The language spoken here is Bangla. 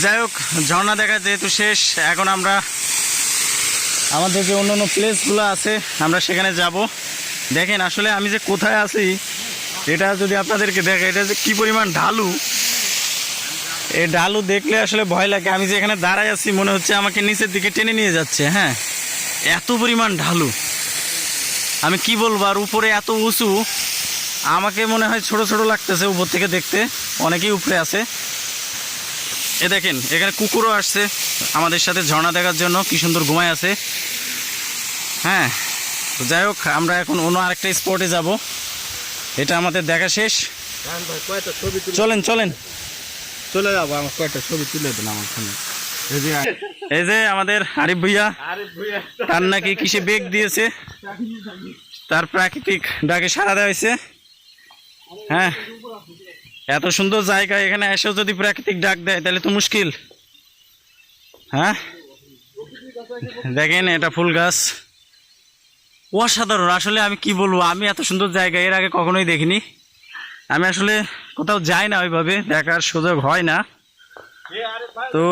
যাই হোক, ঝর্ণা দেখা যেহেতু শেষ, এখন আমরা আমাদের যে অন্য অন্য প্লেসগুলো আছে, আমরা সেখানে যাব। দেখেন, আসলে আমি যে কোথায় আছি, এটা যদি আপনাদেরকে দেখে, এটা যে কী পরিমাণ ঢালু। এই ঢালু দেখলে আসলে ভয় লাগে। আমি যে এখানে দাঁড়ায় আছি, মনে হচ্ছে আমাকে নিচের দিকে টেনে নিয়ে যাচ্ছে হ্যাঁ? এত পরিমাণ ঢালু। আমি কি বলব, আর উপরে এত উঁচু, আমাকে মনে হয় ছোট ছোট লাগতেছে উপর থেকে দেখতে। অনেকেই উপরে আছে। এ দেখেন এখানে কুকুরও আসছে আমাদের সাথে ঝর্ণা দেখার জন্য কি সুন্দর ঘুমায় আছে। হ্যাঁ তো যাই হোক আমরা এখন অন্য আরেকটা স্পটে যাব। এটা আমাদের দেখা শেষ। চলেন চলেন। চলে যাব আমার কয়েকটা ছবি তুলে দেন আমার ফোনে এই যে আমাদের আরিফ ভুইয়া। ভুইয়া। তার নাকি কিসে বেগ দিয়েছে। তার প্রাকৃতিক ডাকে সাড়া দেওয়া হয়েছে। হ্যাঁ। এত সুন্দর জায়গা, এখানে এসেও যদি প্রাকৃতিক ডাক দেয়, তাহলে তো মুশকিল। হ্যাঁ? দেখেন, এটা ফুল গাছ। অসাধারণ, আসলে আমি কি বলব, আমি এত সুন্দর জায়গা, এর আগে কখনোই দেখিনি। আমি আসলে কোথাও যাই না ওইভাবে, দেখার সুযোগ হয় না। তো